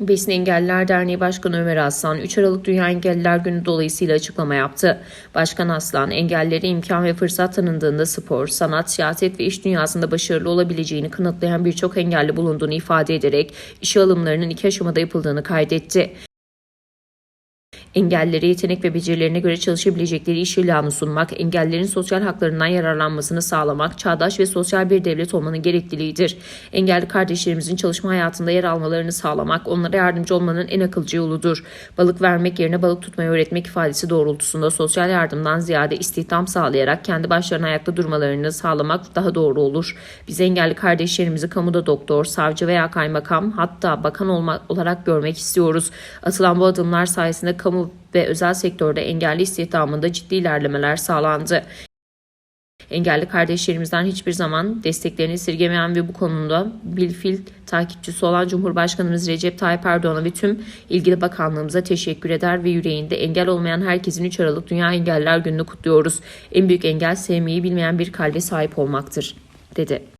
Besin Engelliler Derneği Başkanı Ömer Aslan, 3 Aralık Dünya Engelliler Günü dolayısıyla açıklama yaptı. Başkan Aslan, engellilere imkan ve fırsat tanındığında spor, sanat, siyaset ve iş dünyasında başarılı olabileceğini kanıtlayan birçok engelli bulunduğunu ifade ederek işe alımlarının iki aşamada yapıldığını kaydetti. Engellilere yetenek ve becerilerine göre çalışabilecekleri iş ilanı sunmak, engellilerin sosyal haklarından yararlanmasını sağlamak, çağdaş ve sosyal bir devlet olmanın gerekliliğidir. Engelli kardeşlerimizin çalışma hayatında yer almalarını sağlamak, onlara yardımcı olmanın en akılcı yoludur. Balık vermek yerine balık tutmayı öğretmek ifadesi doğrultusunda sosyal yardımdan ziyade istihdam sağlayarak kendi başlarına ayakta durmalarını sağlamak daha doğru olur. Biz engelli kardeşlerimizi kamuda doktor, savcı veya kaymakam hatta bakan olma, olarak görmek istiyoruz. Atılan bu adımlar sayesinde kamu ve özel sektörde engelli istihdamında ciddi ilerlemeler sağlandı. Engelli kardeşlerimizden hiçbir zaman desteklerini esirgemeyen ve bu konuda bilfil takipçisi olan Cumhurbaşkanımız Recep Tayyip Erdoğan'a ve tüm ilgili bakanlığımıza teşekkür eder ve yüreğinde engel olmayan herkesin 3 Aralık Dünya Engelliler Günü'nü kutluyoruz. En büyük engel sevmeyi bilmeyen bir kalbe sahip olmaktır, dedi.